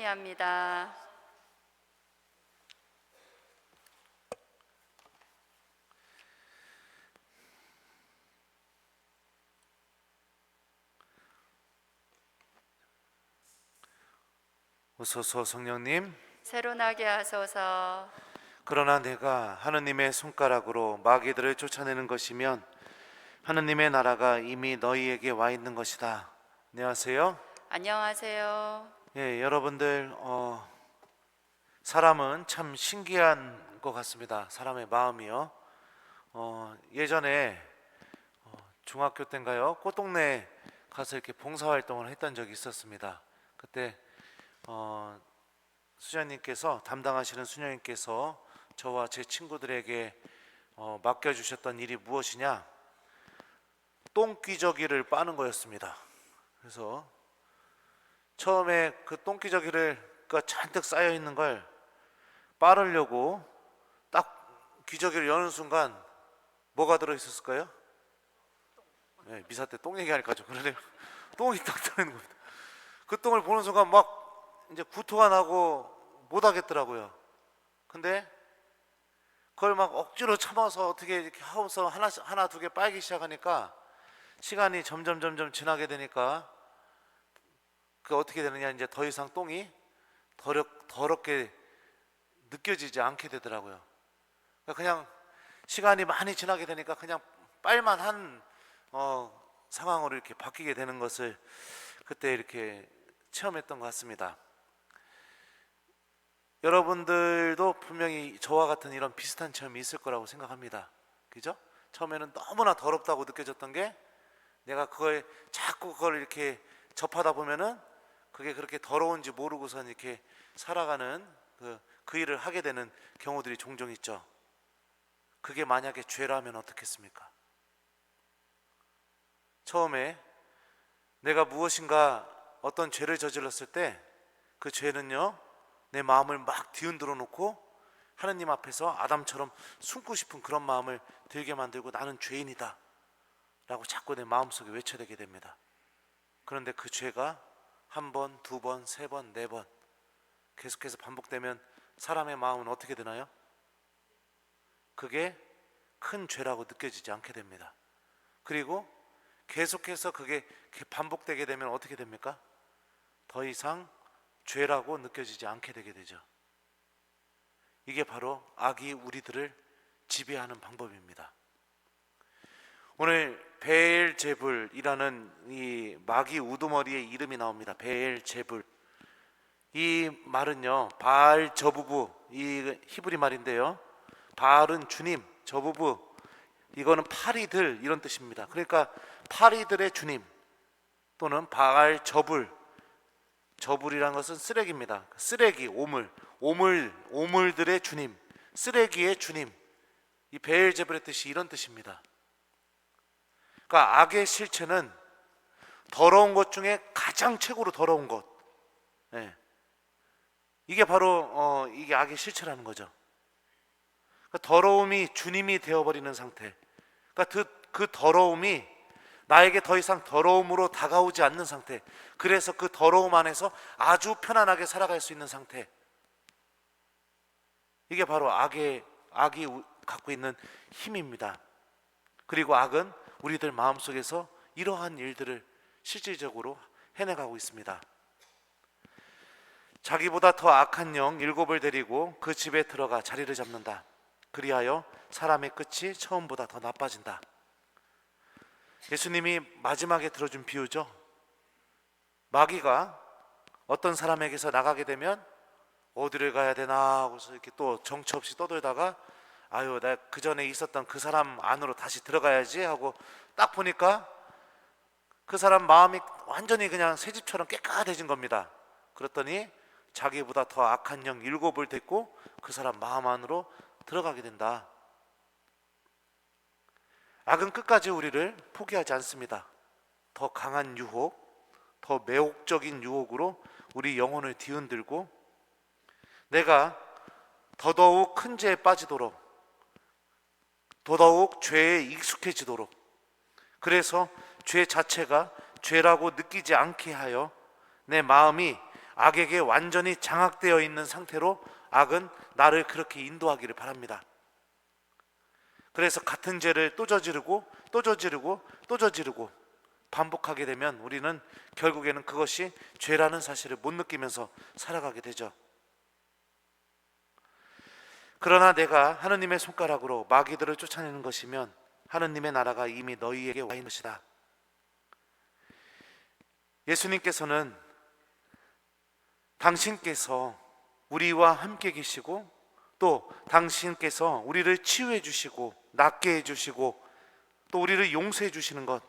찬미합니다. 오소서 성령님 새로 나게 하소서. 그러나 내가 하느님의 손가락으로 마귀들을 쫓아내는 것이면 하느님의 나라가 이미 너희에게 와 있는 것이다. 안녕하세요. 안녕하세요. 예, 여러분들 어, 사람은 참 신기한 것 같습니다. 사람의 마음이요. 어, 예전에 어, 중학교 때인가요? 꽃동네 가서 이렇게 봉사활동을 했던 적이 있었습니다. 그때 어, 수녀님께서 담당하시는 수녀님께서 저와 제 친구들에게 어, 맡겨주셨던 일이 무엇이냐? 똥기저귀를 빠는 거였습니다. 그래서 처음에 그 똥기저귀를 그 잔뜩 쌓여 있는 걸 빠르려고 딱 기저귀를 여는 순간 뭐가 들어 있었을까요? 네, 미사 때 똥 얘기하니까 좀 그러네요. 똥이 딱 들어 있는 겁니다. 그 똥을 보는 순간 막 이제 구토가 나고 못 하겠더라고요. 근데 그걸 막 억지로 참아서 어떻게 이렇게 하고서 하나 하나 두 개 빨기 시작하니까 시간이 점점 점점 지나게 되니까 그 어떻게 되느냐 이제 더 이상 똥이 더럽, 더럽게 느껴지지 않게 되더라고요. 그러니까 그냥 시간이 많이 지나게 되니까 그냥 빨만 한 어, 상황으로 이렇게 바뀌게 되는 것을 그때 이렇게 체험했던 것 같습니다. 여러분들도 분명히 저와 같은 이런 비슷한 체험이 있을 거라고 생각합니다. 그죠? 처음에는 너무나 더럽다고 느껴졌던 게 내가 그걸 자꾸 그걸 이렇게 접하다 보면은 그게 그렇게 더러운지 모르고선 이렇게 살아가는 그, 그 일을 하게 되는 경우들이 종종 있죠. 그게 만약에 죄라면 어떻겠습니까? 처음에 내가 무엇인가 어떤 죄를 저질렀을 때 그 죄는요 내 마음을 막 뒤흔들어 놓고 하느님 앞에서 아담처럼 숨고 싶은 그런 마음을 들게 만들고 나는 죄인이다 라고 자꾸 내 마음속에 외쳐대게 됩니다. 그런데 그 죄가 한 번, 두 번, 세 번, 네 번 계속해서 반복되면 사람의 마음은 어떻게 되나요? 그게 큰 죄라고 느껴지지 않게 됩니다. 그리고 계속해서 그게 반복되게 되면 어떻게 됩니까? 더 이상 죄라고 느껴지지 않게 되게 되죠. 이게 바로 악이 우리들을 지배하는 방법입니다. 오늘 베엘제불이라는 이 마귀 우두머리의 이름이 나옵니다. 베엘제불. 이 말은요, 바알 저부부 이 히브리 말인데요. 바알은 주님, 저부부 이거는 파리들 이런 뜻입니다. 그러니까 파리들의 주님 또는 바알 저불 저불이란 것은 쓰레기입니다. 쓰레기, 오물, 오물, 오물들의 주님, 쓰레기의 주님. 이 베엘제불의 뜻이 이런 뜻입니다. 그러니까 악의 실체는 더러운 것 중에 가장 최고로 더러운 것. 예. 이게 바로 어, 이게 악의 실체라는 거죠. 그러니까 더러움이 주님이 되어버리는 상태. 그러니까 그, 그 더러움이 나에게 더 이상 더러움으로 다가오지 않는 상태. 그래서 그 더러움 안에서 아주 편안하게 살아갈 수 있는 상태. 이게 바로 악의 악이 우- 갖고 있는 힘입니다. 그리고 악은 우리들 마음속에서 이러한 일들을 실질적으로 해내가고 있습니다. 자기보다 더 악한 영 일곱을 데리고 그 집에 들어가 자리를 잡는다. 그리하여 사람의 끝이 처음보다 더 나빠진다. 예수님이 마지막에 들어준 비유죠. 마귀가 어떤 사람에게서 나가게 되면 어디를 가야 되나 하고서 이렇게 또 정처 없이 떠돌다가 아유 나 그 전에 있었던 그 사람 안으로 다시 들어가야지 하고 딱 보니까 그 사람 마음이 완전히 그냥 새 집처럼 깨끗해진 겁니다. 그랬더니 자기보다 더 악한 영 일곱을 데리고 그 사람 마음 안으로 들어가게 된다. 악은 끝까지 우리를 포기하지 않습니다. 더 강한 유혹, 더 매혹적인 유혹으로 우리 영혼을 뒤흔들고 내가 더더욱 큰 죄에 빠지도록 더더욱 죄에 익숙해지도록 그래서 죄 자체가 죄라고 느끼지 않게 하여 내 마음이 악에게 완전히 장악되어 있는 상태로 악은 나를 그렇게 인도하기를 바랍니다. 그래서 같은 죄를 또 저지르고 또 저지르고 또 저지르고 반복하게 되면 우리는 결국에는 그것이 죄라는 사실을 못 느끼면서 살아가게 되죠. 그러나 내가 하느님의 손가락으로 마귀들을 쫓아내는 것이면 하느님의 나라가 이미 너희에게 와 있는 것이다. 예수님께서는 당신께서 우리와 함께 계시고 또 당신께서 우리를 치유해 주시고 낫게 해 주시고 또 우리를 용서해 주시는 것.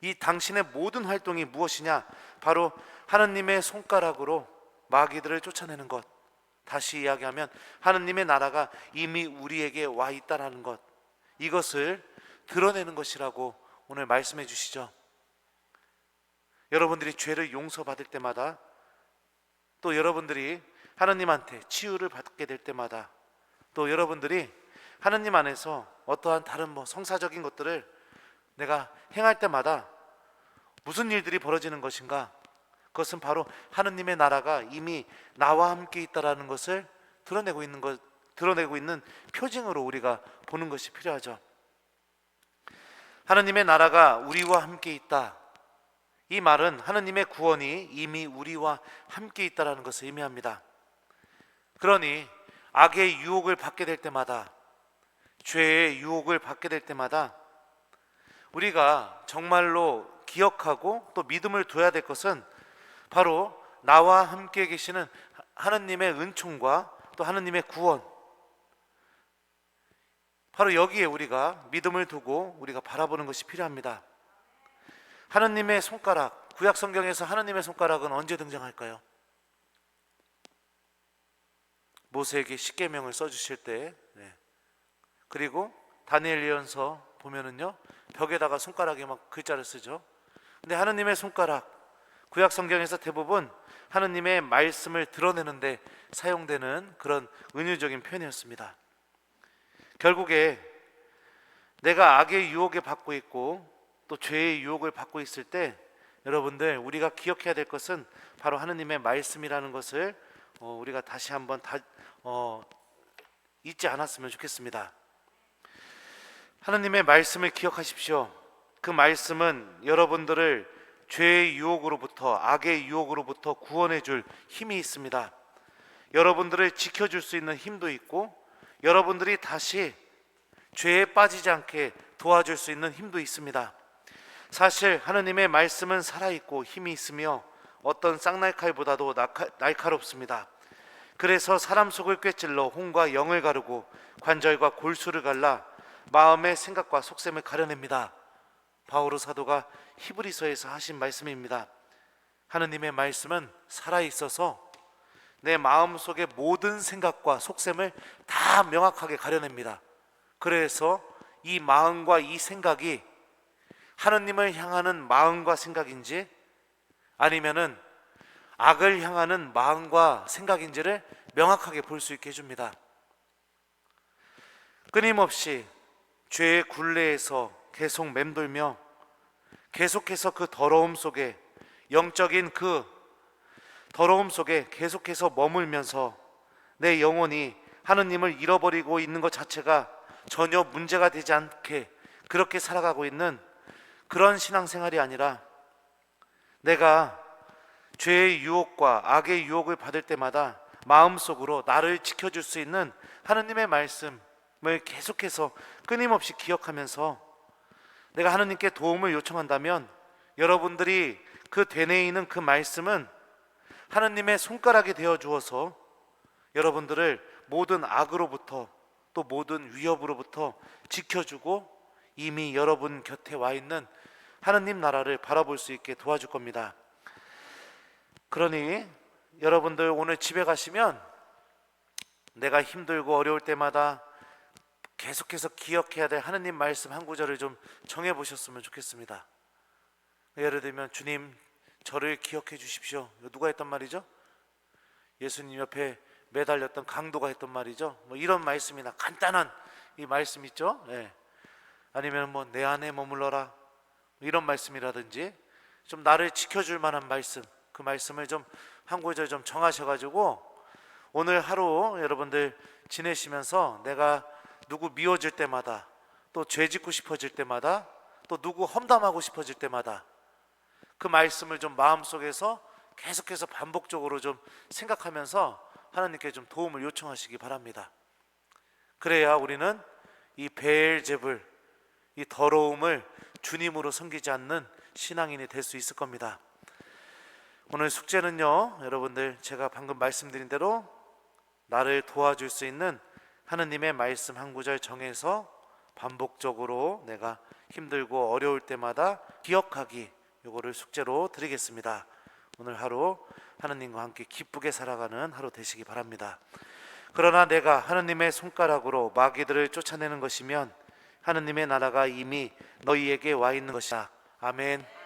이 당신의 모든 활동이 무엇이냐? 바로 하느님의 손가락으로 마귀들을 쫓아내는 것. 다시 이야기하면 하느님의 나라가 이미 우리에게 와 있다라는 것. 이것을 드러내는 것이라고 오늘 말씀해 주시죠. 여러분들이 죄를 용서받을 때마다 또 여러분들이 하느님한테 치유를 받게 될 때마다 또 여러분들이 하느님 안에서 어떠한 다른 뭐 성사적인 것들을 내가 행할 때마다 무슨 일들이 벌어지는 것인가? 그것은 바로 하느님의 나라가 이미 나와 함께 있다라는 것을 드러내고 있는 것 드러내고 있는 표징으로 우리가 보는 것이 필요하죠. 하느님의 나라가 우리와 함께 있다. 이 말은 하느님의 구원이 이미 우리와 함께 있다라는 것을 의미합니다. 그러니 악의 유혹을 받게 될 때마다 죄의 유혹을 받게 될 때마다 우리가 정말로 기억하고 또 믿음을 둬야 될 것은 바로 나와 함께 계시는 하느님의 은총과 또 하느님의 구원 바로 여기에 우리가 믿음을 두고 우리가 바라보는 것이 필요합니다. 하느님의 손가락, 구약 성경에서 하느님의 손가락은 언제 등장할까요? 모세에게 십계명을 써 주실 때 네. 그리고 다니엘 예언서 보면은요. 벽에다가 손가락에 막 글자를 쓰죠. 근데 하느님의 손가락 구약 성경에서 대부분 하느님의 말씀을 드러내는데 사용되는 그런 은유적인 표현이었습니다. 결국에 내가 악의 유혹에 받고 있고 또 죄의 유혹을 받고 있을 때 여러분들 우리가 기억해야 될 것은 바로 하느님의 말씀이라는 것을 어, 우리가 다시 한번 다 어, 잊지 않았으면 좋겠습니다. 하느님의 말씀을 기억하십시오. 그 말씀은 여러분들을 죄의 유혹으로부터 악의 유혹으로부터 구원해 줄 힘이 있습니다. 여러분들을 지켜 줄수 있는 힘도 있고 여러분들이 다시 죄에 빠지지 않게 도와줄 수 있는 힘도 있습니다. 사실 하느님의 말씀은 살아 있고 힘이 있으며 어떤 쌍날칼보다도 날카- 날카롭습니다. 그래서 사람 속을 꿰찔러 혼과 영을 가르고 관절과 골수를 갈라 마음의 생각과 속셈을 가려냅니다. 바오로 사도가 히브리서에서 하신 말씀입니다. 하느님의 말씀은 살아 있어서 내 마음 속의 모든 생각과 속셈을 다 명확하게 가려냅니다. 그래서 이 마음과 이 생각이 하느님을 향하는 마음과 생각인지 아니면은 악을 향하는 마음과 생각인지를 명확하게 볼 수 있게 해줍니다. 끊임없이 죄의 굴레에서 계속 맴돌며 계속해서 그 더러움 속에 영적인 그 더러움 속에 계속해서 머물면서 내 영혼이 하느님을 잃어버리고 있는 것 자체가 전혀 문제가 되지 않게 그렇게 살아가고 있는 그런 신앙생활이 아니라 내가 죄의 유혹과 악의 유혹을 받을 때마다 마음속으로 나를 지켜줄 수 있는 하느님의 말씀을 계속해서 끊임없이 기억하면서 내가 하느님께 도움을 요청한다면 여러분들이 그 되뇌 있는 그 말씀은 하느님의 손가락이 되어 주어서 여러분들을 모든 악으로부터 또 모든 위협으로부터 지켜주고 이미 여러분 곁에 와 있는 하느님 나라를 바라볼 수 있게 도와줄 겁니다. 그러니 여러분들 오늘 집에 가시면 내가 힘들고 어려울 때마다 계속해서 기억해야 될 하느님 말씀 한 구절을 좀 정해 보셨으면 좋겠습니다. 예를 들면 주님 저를 기억해 주십시오. 누가 했단 말이죠? 예수님 옆에 매달렸던 강도가 했던 말이죠. 뭐 이런 말씀이나 간단한 이 말씀 있죠? 예. 아니면 뭐 내 안에 머물러라 뭐 이런 말씀이라든지 좀 나를 지켜줄 만한 말씀 그 말씀을 좀 한 구절 좀 정하셔가지고 오늘 하루 여러분들 지내시면서 내가 누구 미워질 때마다 또 죄 짓고 싶어질 때마다 또 누구 험담하고 싶어질 때마다 그 말씀을 좀 마음속에서 계속해서 반복적으로 좀 생각하면서 하나님께 좀 도움을 요청하시기 바랍니다. 그래야 우리는 이 베엘제불 이 더러움을 주님으로 섬기지 않는 신앙인이 될 수 있을 겁니다. 오늘 숙제는요, 여러분들 제가 방금 말씀드린 대로 나를 도와줄 수 있는 하느님의 말씀 한 구절 정해서 반복적으로 내가 힘들고 어려울 때마다 기억하기 요거를 숙제로 드리겠습니다. 오늘 하루 하느님과 함께 기쁘게 살아가는 하루 되시기 바랍니다. 그러나 내가 하느님의 손가락으로 마귀들을 쫓아내는 것이면 하느님의 나라가 이미 너희에게 와 있는 것이다. 아멘.